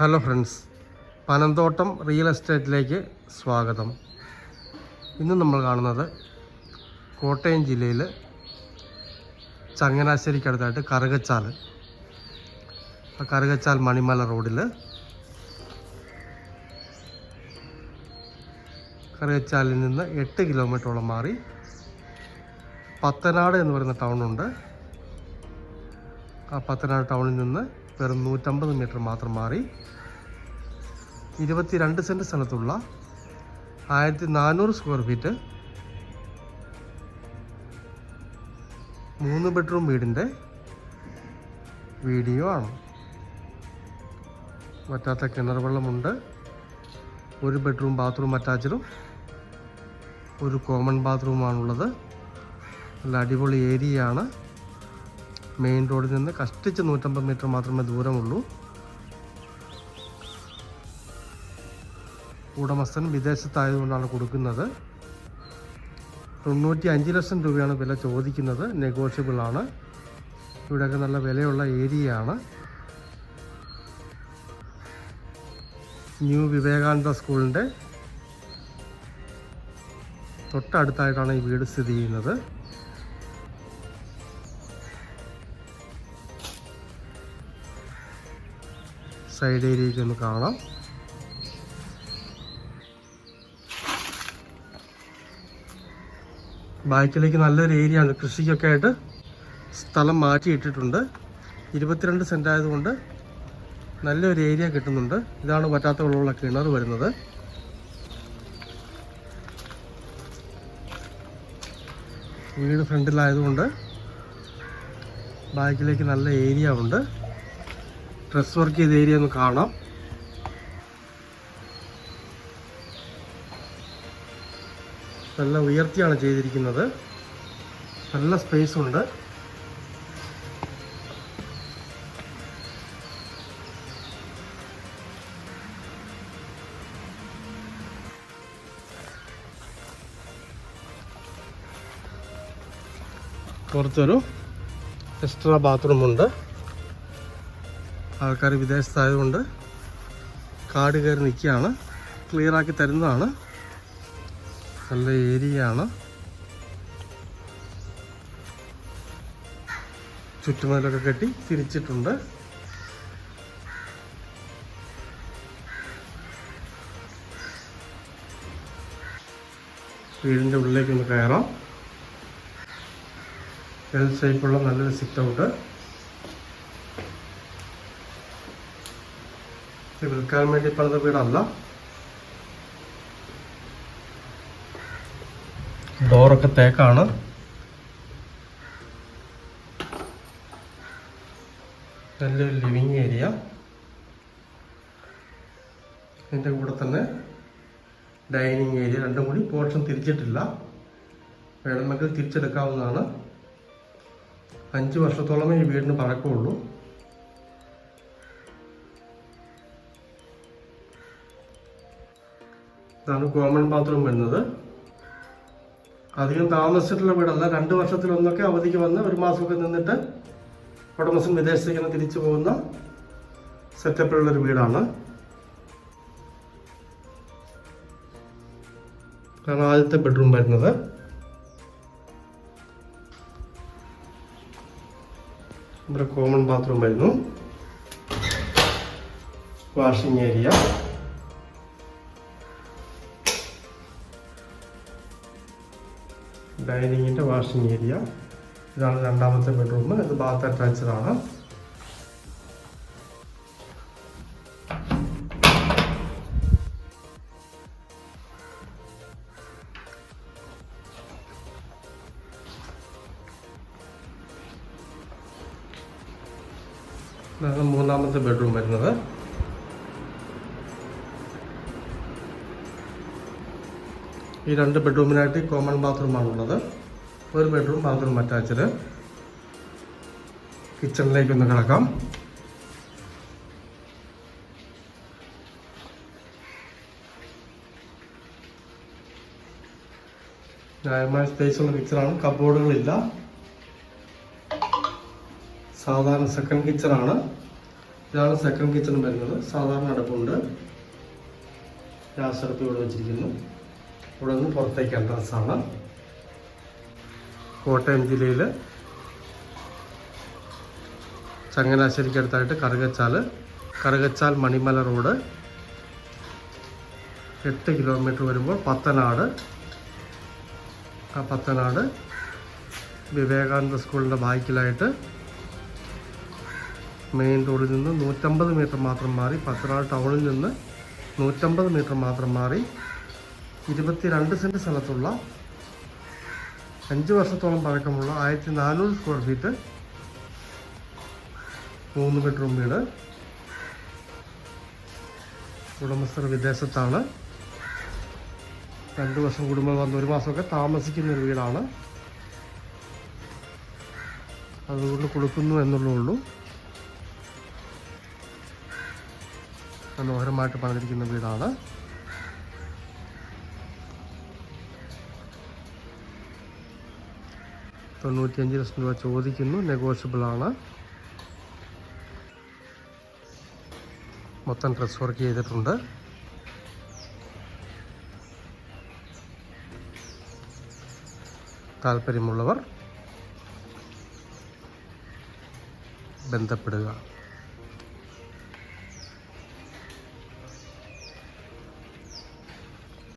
Hello friends Panamthottam real എസ്റ്റേറ്റിലേക്ക് സ്വാഗതം. ഇന്ന് നമ്മൾ കാണുന്നത് കോട്ടയം ജില്ലയിൽ ചങ്ങനാശ്ശേരിക്കടുത്തായിട്ട് കറുകച്ചാൽ. ആ കറുകച്ചാൽ മണിമല റോഡിൽ കറുകച്ചാലിൽ നിന്ന് എട്ട് കിലോമീറ്ററോളം മാറി പത്തനാട് എന്ന് പറയുന്ന ടൗണുണ്ട് ആ പത്തനാട് ടൗണിൽ നിന്ന് വെറും നൂറ്റമ്പത് മീറ്റർ മാത്രം മാറി ഇരുപത്തിരണ്ട് സെന്റ് സ്ഥലത്തുള്ള ആയിരത്തി നാനൂറ് സ്ക്വയർ ഫീറ്റ് മൂന്ന് ബെഡ്റൂം വീടിന്റെ വീഡിയോ ആണ്. വറ്റാത്ത കിണർ വെള്ളമുണ്ട്. ഒരു ബെഡ്റൂം ബാത്റൂം അറ്റാച്ചഡും ഒരു കോമൺ ബാത്റൂമാണുള്ളത് നല്ല അടിപൊളി ഏരിയയാണ് മെയിൻ റോഡിൽ നിന്ന് കഷ്ടിച്ച് നൂറ്റമ്പത് മീറ്റർ മാത്രമേ ദൂരമുള്ളൂ. ഉടമസ്ഥൻ വിദേശത്തായതുകൊണ്ടാണ് കൊടുക്കുന്നത്. തൊണ്ണൂറ്റി അഞ്ച് ലക്ഷം രൂപയാണ് വില ചോദിക്കുന്നത്. നെഗോഷ്യബിൾ ആണ്. ഇവിടെയൊക്കെ നല്ല വിലയുള്ള ഏരിയയാണ്. ന്യൂ വിവേകാനന്ദ സ്കൂളിന്റെ തൊട്ടടുത്തായിട്ടാണ് ഈ വീട് സ്ഥിതി ചെയ്യുന്നത്. സൈഡ് ഏരിയയ്ക്ക് ഒന്ന് കാണാം. ബാക്കിലേക്ക് നല്ലൊരു ഏരിയ ആണ്. കൃഷിക്കൊക്കെ ആയിട്ട് സ്ഥലം മാറ്റിയിട്ടിട്ടുണ്ട് ഇരുപത്തിരണ്ട് സെന്റ് ആയതുകൊണ്ട് നല്ലൊരു ഏരിയ കിട്ടുന്നുണ്ട്. ഇതാണ് പറ്റാത്ത വെള്ളമുള്ള കിണർ വരുന്നത്. വീട് ഫ്രണ്ടിലായതുകൊണ്ട് ബാക്കിലേക്ക് നല്ല ഏരിയ ഉണ്ട്. ഡ്രസ് വർക്ക് ചെയ്ത ഏരിയ ഒന്ന് കാണാം. നല്ല ഉയർത്തിയാണ് ചെയ്തിരിക്കുന്നത്. നല്ല സ്പേസ് ഉണ്ട്. പുറത്തൊരു എക്സ്ട്രാ ബാത്റൂം ഉണ്ട്. ആൾക്കാർ വിദേശത്തായതുകൊണ്ട് കാട് കയറി നിൽക്കുകയാണ്. ക്ലിയറാക്കി തരുന്നതാണ്. നല്ല ഏരിയയാണ്. ചുറ്റുമതിലൊക്കെ കെട്ടി തിരിച്ചിട്ടുണ്ട്. വീടിന്റെ ഉള്ളിലേക്ക് ഒന്ന് കയറാം എൽ ഷേപ്പുള്ള നല്ലൊരു സിറ്റ് ഔട്ട് ഇത് വിൽക്കാൻ വേണ്ടി പണിത വീടല്ല ഡോറൊക്കെ തേക്കാണ്. നല്ലൊരു ലിവിങ് ഏരിയ ഇതിന്റെ കൂടെ തന്നെ ഡൈനിങ് ഏരിയ രണ്ടും കൂടി പോർഷൻ തിരിച്ചിട്ടില്ല. വേണമെങ്കിൽ തിരിച്ചെടുക്കാവുന്നതാണ്. അഞ്ച് വർഷത്തോളമേ ഈ വീടിന് പഴക്കമുള്ളൂ. ഇതാണ് കോമൺ ബാത്റൂം വരുന്നത്. അധികം താമസിച്ചിട്ടുള്ള വീടല്ല. രണ്ട് വർഷത്തിലൊന്നൊക്കെ അവധിക്ക് വന്ന് ഒരു മാസമൊക്കെ നിന്നിട്ട് ഉടമസ്ഥൻ വിദേശത്തേക്ക് തിരിച്ചു പോകുന്ന സെറ്റപ്പിലുള്ളൊരു വീടാണ്. ഇതാണ് ആദ്യത്തെ ബെഡ്റൂം വരുന്നത്. ഇവിടെ കോമൺ ബാത്റൂം വരുന്നു. വാഷിംഗ് ഏരിയ ഡൈനിങ്ങിന്റെ വാഷിംഗ് ഏരിയ. ഇതാണ് രണ്ടാമത്തെ ബെഡ്റൂം. ഇത് ബാത്ത് അറ്റാച്ച്ഡ് ആണ്. ഇതാണ് മൂന്നാമത്തെ ബെഡ്റൂം വരുന്നത്. ഈ രണ്ട് ബെഡ്റൂമിനായിട്ട് കോമൺ ബാത്റൂമാണുള്ളത് ഒരു ബെഡ്റൂം ബാത്റൂം അറ്റാച്ച്ഡ് കിച്ചണിലേക്ക് ഒന്ന് കിടക്കാം. ന്യായമായ സ്പേസ് ഉള്ള കിച്ചണാണ് കബോർഡുകളില്ല സാധാരണ സെക്കൻഡ് കിച്ചണാണ് ഇതാണ് സെക്കൻഡ് കിച്ചൺ വരുന്നത്. സാധാരണ അടുപ്പുണ്ട്. ഗ്യാസ് അടുപ്പ് ഇവിടെ വെച്ചിരിക്കുന്നു. ഇവിടെ നിന്ന് പുറത്തേക്ക് എൻട്രൻസ് ആണ്. കോട്ടയം ജില്ലയിൽ ചങ്ങനാശ്ശേരിക്കടുത്തായിട്ട് കറുകച്ചാൽ കറുകച്ചാൽ മണിമല റോഡ്. എട്ട് കിലോമീറ്റർ വരുമ്പോൾ പത്തനാട്. ആ പത്തനാട് വിവേകാനന്ദ സ്കൂളിന്റെ ബാക്കിലായിട്ട് മെയിൻ റോഡിൽ നിന്ന് നൂറ്റമ്പത് മീറ്റർ മാത്രം മാറി പത്തനാട് ടൗണിൽ നിന്ന് നൂറ്റമ്പത് മീറ്റർ മാത്രം മാറി ഇരുപത്തിരണ്ട് സെന്റ് സ്ഥലത്തുള്ള അഞ്ച് വർഷത്തോളം പഴക്കമുള്ള ആയിരത്തി നാനൂറ് സ്ക്വയർ ഫീറ്റ് മൂന്ന് ബെഡ്റൂം വീട്. ഉടമസ്ഥർ വിദേശത്താണ്. രണ്ട് വർഷം കുടുംബം വന്ന് ഒരു മാസമൊക്കെ താമസിക്കുന്ന ഒരു വീടാണ്. അതുകൊണ്ട് കൊടുക്കുന്നു എന്നുള്ളേ ഉള്ളൂ. മനോഹരമായിട്ട് പണിതിരിക്കുന്ന വീടാണ്. തൊണ്ണൂറ്റിയഞ്ച് ലക്ഷം രൂപ ചോദിക്കുന്നു. നെഗോഷ്യബിൾ ആണ് മൊത്തം ഡ്രസ് വർക്ക് ചെയ്തിട്ടുണ്ട്. താല്പര്യമുള്ളവർ ബന്ധപ്പെടുക.